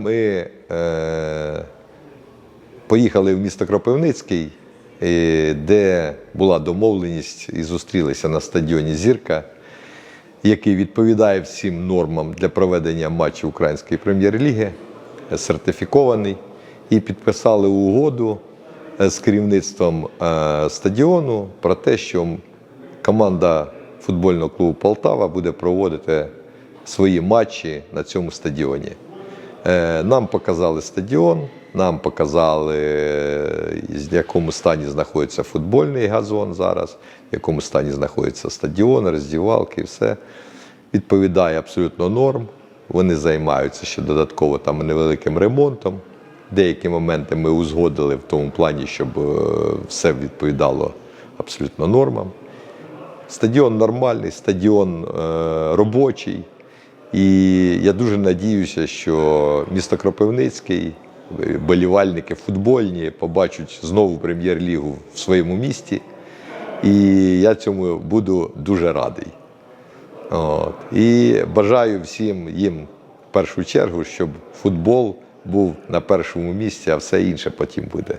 ми е, поїхали в місто Кропивницький, е, де була домовленість і зустрілися на стадіоні Зірка, який відповідає всім нормам для проведення матчів Української прем'єр-ліги, сертифікований, і підписали угоду е, з керівництвом е, стадіону про те, що команда футбольного клубу Полтава буде проводити свої матчі на цьому стадіоні. Е, Нам показали стадіон, нам показали, е, в якому стані знаходиться футбольний газон зараз, в якому стані знаходиться стадіон, роздівалки, все. Відповідає абсолютно норм. Вони займаються ще додатково там невеликим ремонтом. Деякі моменти ми узгодили в тому плані, щоб е, все відповідало абсолютно нормам. Стадіон нормальний, стадіон робочий. І я дуже надіюся, що місто Кропивницький, болівальники футбольні побачать знову прем'єр-лігу в своєму місті. І я цьому буду дуже радий. От. І бажаю всім їм в першу чергу, щоб футбол був на першому місці, а все інше потім буде.